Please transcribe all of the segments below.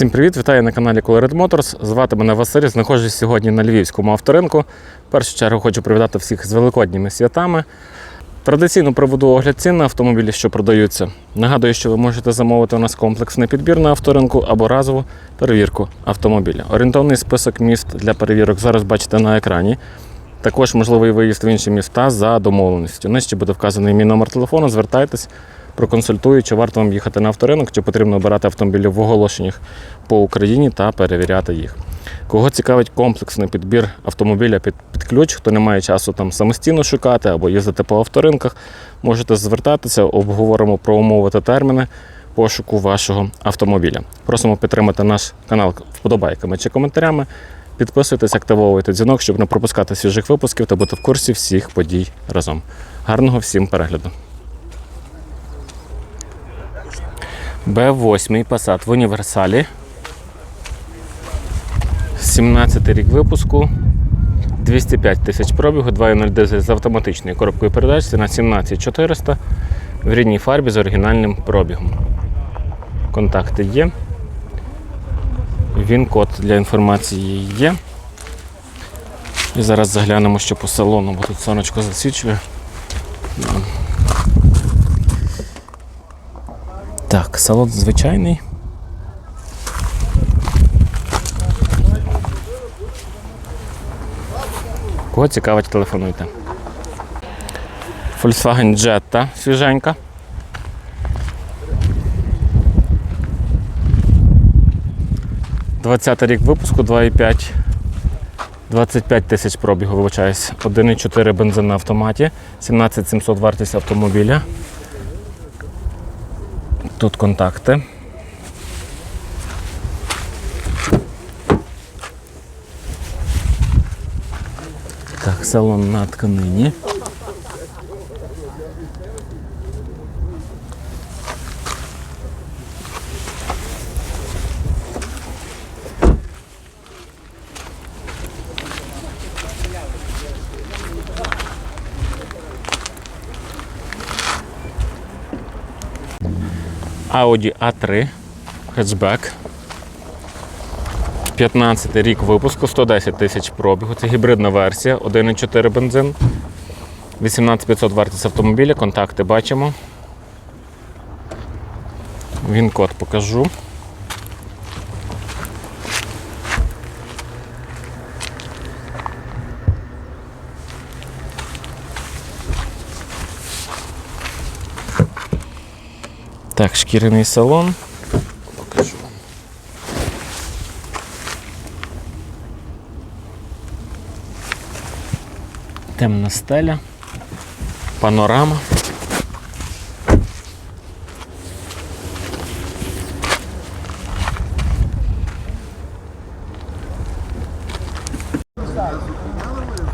Всім привіт! Вітаю на каналі Colored Motors. Звати мене Василь. Знаходжусь сьогодні на Львівському авторинку. В першу чергу хочу привітати всіх з великодніми святами. Традиційно проведу огляд цін на автомобілі, що продаються. Нагадую, що ви можете замовити у нас комплексний підбір на авторинку або разову перевірку автомобіля. Орієнтовний список міст для перевірок зараз бачите на екрані. Також можливий виїзд в інші міста за домовленістю. Нижче буде вказаний мій номер телефону. Звертайтесь, проконсультую, чи варто вам їхати на авторинок, чи потрібно обирати автомобілі в оголошеннях по Україні та перевіряти їх. Кого цікавить комплексний підбір автомобіля під, під ключ, хто не має часу там самостійно шукати або їздити по авторинках, можете звертатися, обговоримо про умови та терміни пошуку вашого автомобіля. Просимо підтримати наш канал вподобайками чи коментарями. Підписуйтесь, активовуйте дзвінок, щоб не пропускати свіжих випусків та бути в курсі всіх подій разом. Гарного всім перегляду. Б8 Passat в універсалі. 17 рік випуску. 205 тисяч пробігу, 2.0 дизель з автоматичною коробкою передач, ціна 17400 в рідній фарбі з оригінальним пробігом. Контакти є. Він код для інформації є. І зараз заглянемо, що по салону, бо тут сонечко засвічує. Так, салон звичайний. Кого цікавить, телефонуйте. Volkswagen Jetta свіженька. Двадцятий рік випуску 2,5. 25 тисяч пробігу, вибачаюсь. 1,4 бензин на автоматі, 17700 вартість автомобіля. Тут контакти. Так, салон на тканині. Audi A3 хетчбек. 15 рік випуску, 110 тисяч пробігу. Це гібридна версія, 1,4 бензин. 18500 вартість автомобіля, контакти бачимо. Він код покажу. Так, шкіряний салон. Покажу вам. Темна стеля, панорама.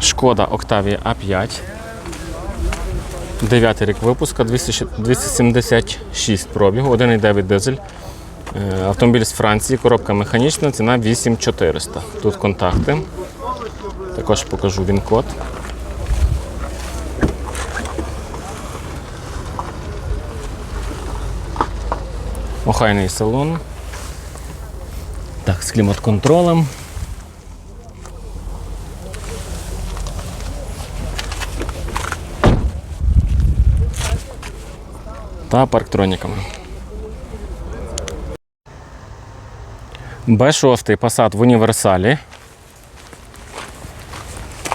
Шкода Октавія А5. Дев'ятий рік випуска 276 пробігу, 1,9 дизель. Е, автомобіль з Франції, коробка механічна, ціна 8400. Тут контакти. Також покажу він-код. Охайний салон. Так, з клімат-контролем. Та парктроніками. Б6 Passat в універсалі.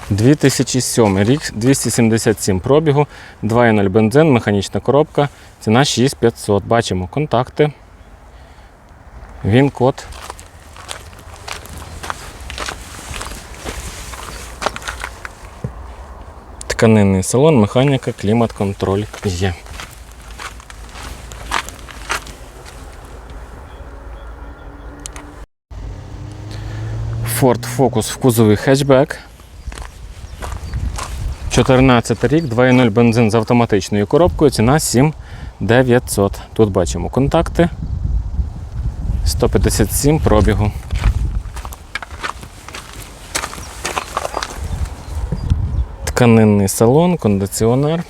2007 рік, 277 пробігу, 2.0 бензин, механічна коробка, ціна 6500. Бачимо контакти. Він код. Тканинний салон, механіка, клімат-контроль є. Ford Focus в кузові хетчбек. 14 рік, 2.0 бензин з автоматичною коробкою, ціна 7900. Тут бачимо контакти. 157 пробігу. Тканинний салон, кондиціонер.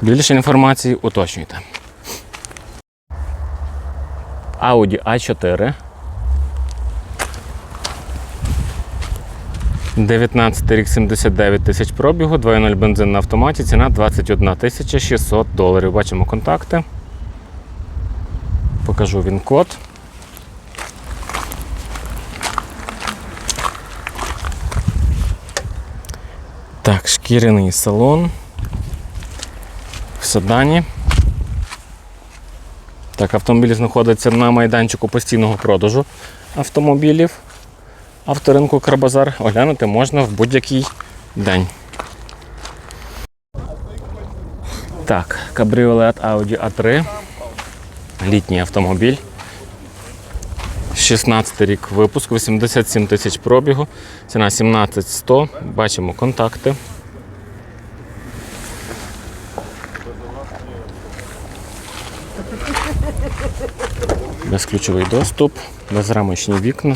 Більше інформації уточнюйте. Audi A4. 19 рік 79 тисяч пробігу, 2.0 бензин на автоматі, ціна 21 тисяча 600 доларів. Бачимо контакти. Покажу він код. Так, шкіряний салон. В седані. Так, автомобіль знаходиться на майданчику постійного продажу автомобілів. Авторинку Карбазар оглянути можна в будь-який день. Так, кабріолет Audi A3. Літній автомобіль. 16 рік випуску, 87 тисяч пробігу, ціна 17100. Бачимо контакти. Безключовий доступ, безрамочні вікна.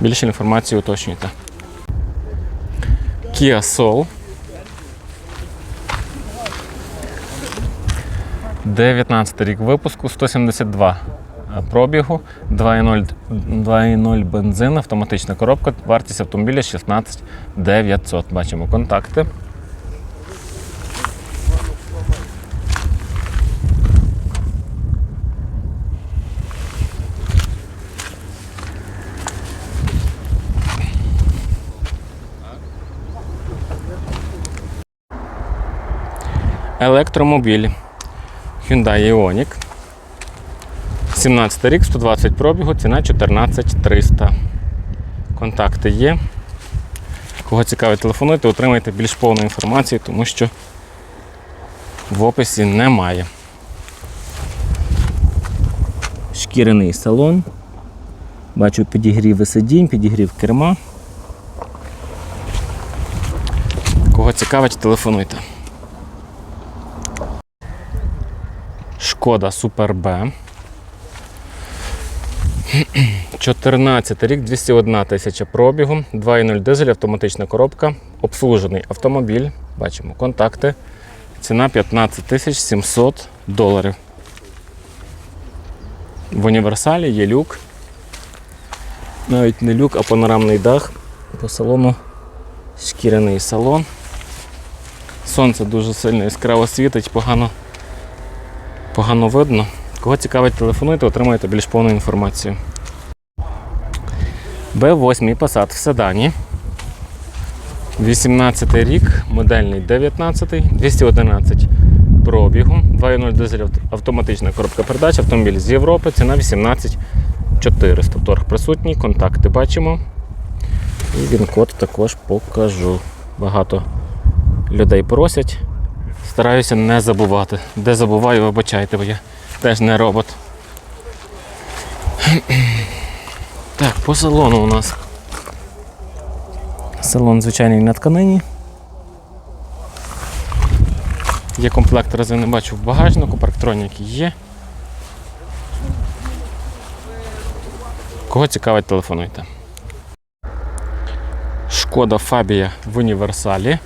Більше інформації уточнюйте. Kia Soul. 19 рік випуску, 172 пробігу, 2.0 2.0 бензин, автоматична коробка, вартість автомобіля 16 900. Бачимо контакти. Електромобіль Hyundai Ioniq. 17 рік, 120 пробігу, ціна 14300. Контакти є. Кого цікавить, телефонуйте, отримайте більш повну інформацію, тому що в описі немає. Шкіряний салон. Бачу підігрів сидінь, підігрів керма. Кого цікавить, телефонуйте. Шкода Супер Б. 14 рік, 201 тисяча пробігу, 2.0 дизель, автоматична коробка, обслужений автомобіль. Бачимо контакти. Ціна 15 тисяч 700 доларів. В універсалі є люк. Навіть не люк, а панорамний дах. По салону шкіряний салон. Сонце дуже сильно яскраво світить, погано погано видно. Кого цікавить, телефонуйте, отримаєте більш повну інформацію. Б8 Passat в седані. 18 рік, модельний 19, 211 пробігу, 2.0 дизель автоматична коробка передач, автомобіль з Європи, ціна 18 400. Торг присутній, контакти бачимо. І він код також покажу. Багато людей просять. Стараюся не забувати. Де забуваю, вибачайте, бо я теж не робот. Так, по салону у нас. Салон звичайний на тканині. Є комплект резини, бачу в багажнику, парктроніки є. Кого цікавить, телефонуйте. Шкода Фабія в універсалі.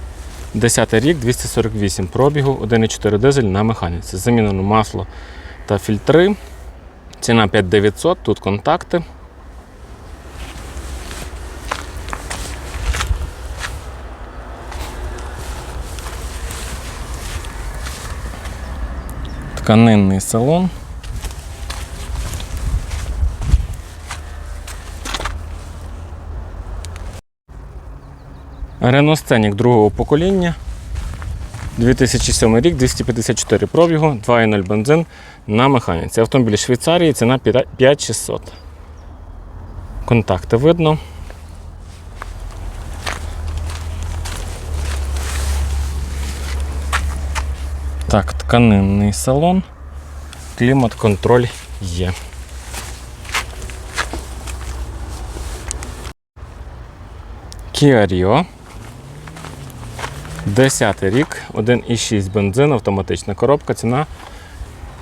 10 рік, 248 пробігу, 1,4 дизель на механіці. Замінено масло та фільтри. Ціна 5900, тут контакти. Тканинний салон. Renault Scenic другого покоління. 2007 рік, 254 пробігу, 2.0 бензин на механіці. Автомобіль Швейцарії, ціна 5600. Контакти видно. Так, тканинний салон. Клімат-контроль є. Kia Rio. 10 рік, 1,6 бензин, автоматична коробка, ціна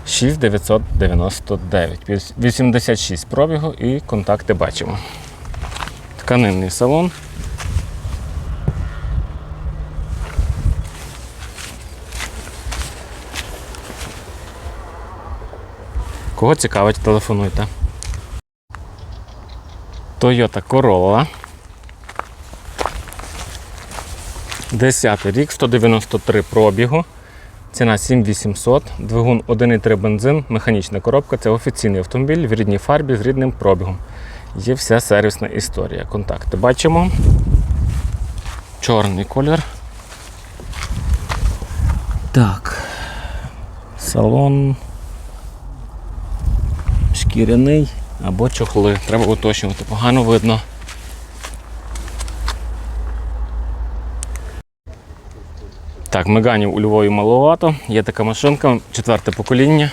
6999. 86 пробігу і контакти бачимо. Тканинний салон. Кого цікавить, телефонуйте. Toyota Corolla. 10 рік, 193 пробігу. Ціна 7800, двигун 1,3 бензин, механічна коробка. Це офіційний автомобіль в рідній фарбі з рідним пробігом. Є вся сервісна історія. Контакти бачимо. Чорний колір. Так. Салон. Шкіряний або чохли. Треба уточнювати. Погано видно. Так, меганів у Львові маловато. Є така машинка, четверте покоління.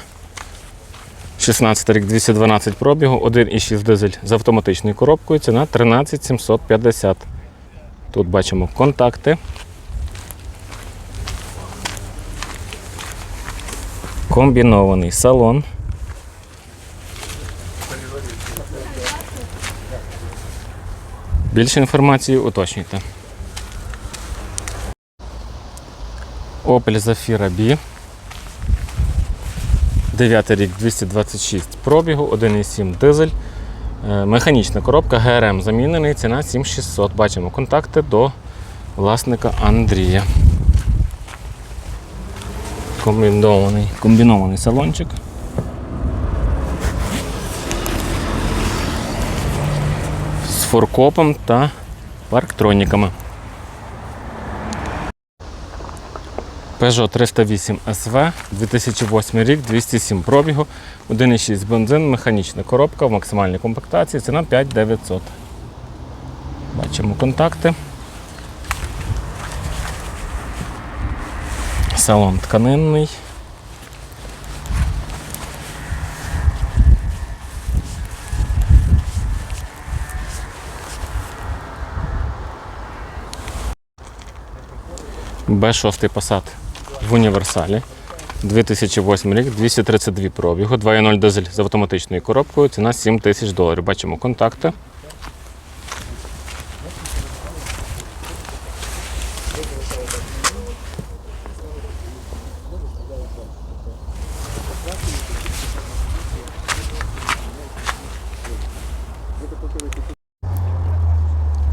16 рік 212 пробігу, 1,6 дизель з автоматичною коробкою. Ціна 13 750. Тут бачимо контакти. Комбінований салон. Більше інформації уточнюйте. Opel Zafira B. 9 рік 226 пробігу, 1,7 дизель. Е, Механічна коробка ГРМ замінений, ціна 7600. Бачимо контакти до власника Андрія. Комбінований, комбінований салончик. З форкопом та парктроніками. Peugeot 308 SV, 2008 рік, 207 пробігу, 1,6 бензин, механічна коробка в максимальній комплектації, ціна 5900. Бачимо контакти. Салон тканинний. Б6 Passat в універсалі. 2008 рік, 232 пробігу, 2.0 дизель з автоматичною коробкою, ціна 7 тисяч доларів. Бачимо контакти.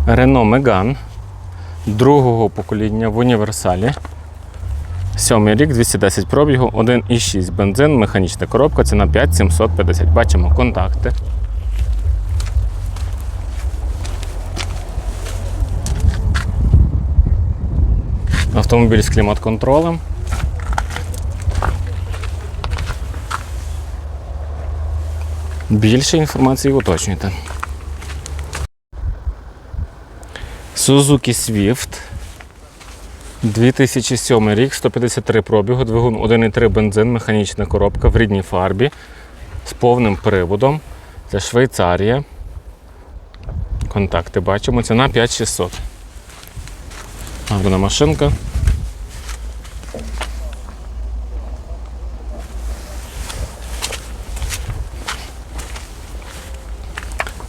Renault Megane другого покоління в універсалі. Сьомий рік, 210 пробігу, 1,6 бензин, механічна коробка, ціна 5750. Бачимо контакти. Автомобіль з клімат-контролем. Більше інформації уточнюйте. Suzuki Swift. 2007 рік, 153 пробігу, двигун 1,3 бензин, механічна коробка в рідній фарбі з повним приводом. Це Швейцарія. Контакти бачимо. Ціна 5600. Гарна машинка.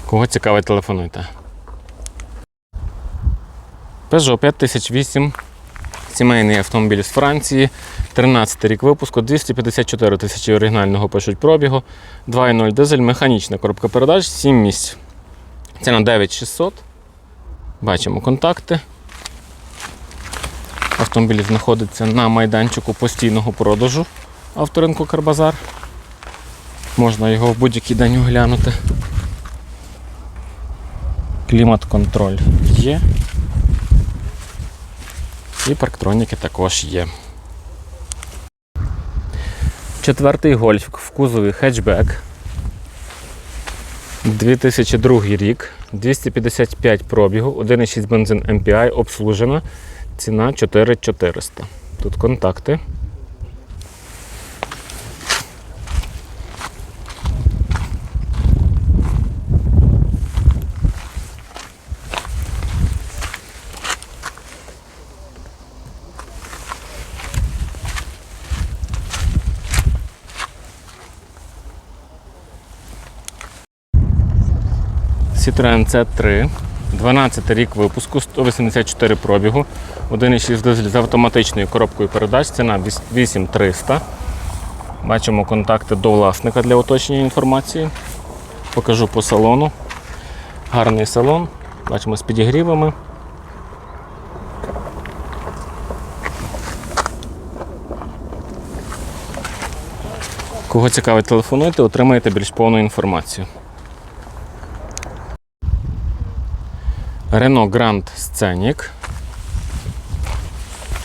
Кого цікавить, телефонуйте. Peugeot 5008. Сімейний автомобіль з Франції. 13 рік випуску, 254 тисячі оригінального пишуть пробігу. 2.0 дизель, механічна коробка передач, 7 місць. Ціна 9600. Бачимо контакти. Автомобіль знаходиться на майданчику постійного продажу авторинку Карбазар. Можна його в будь-який день оглянути. Клімат-контроль є. І парктроніки також є. Четвертий гольф в кузові хетчбек. 2002 рік, 255 пробігу, 1,6 бензин MPI, обслужена. Ціна 4400. Тут контакти. Citroen C3, 12 рік випуску, 184 пробігу, 1,6 дизель з автоматичною коробкою передач, ціна 8300. Бачимо контакти до власника для уточнення інформації. Покажу по салону. Гарний салон. Бачимо з підігрівами. Кого цікавить, телефонуйте, отримаєте більш повну інформацію. Renault Grand Scenic.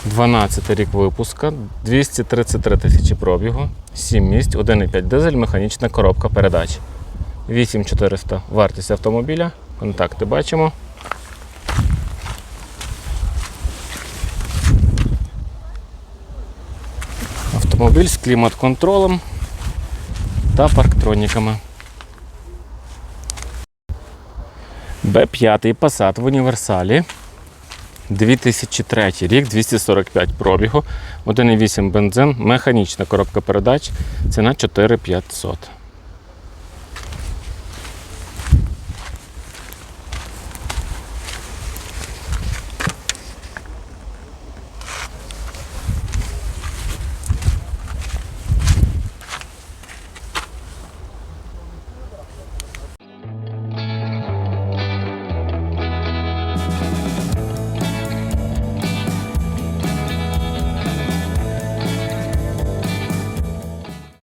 12 рік випуска, 233 тисячі пробігу, 7 місць, 1,5 дизель, механічна коробка передач. 8400 вартість автомобіля. Контакти бачимо. Автомобіль з клімат-контролем та парктроніками. Б5 Passat в універсалі. 2003 рік, 245 пробігу, 1,8 бензин, механічна коробка передач, ціна 4500.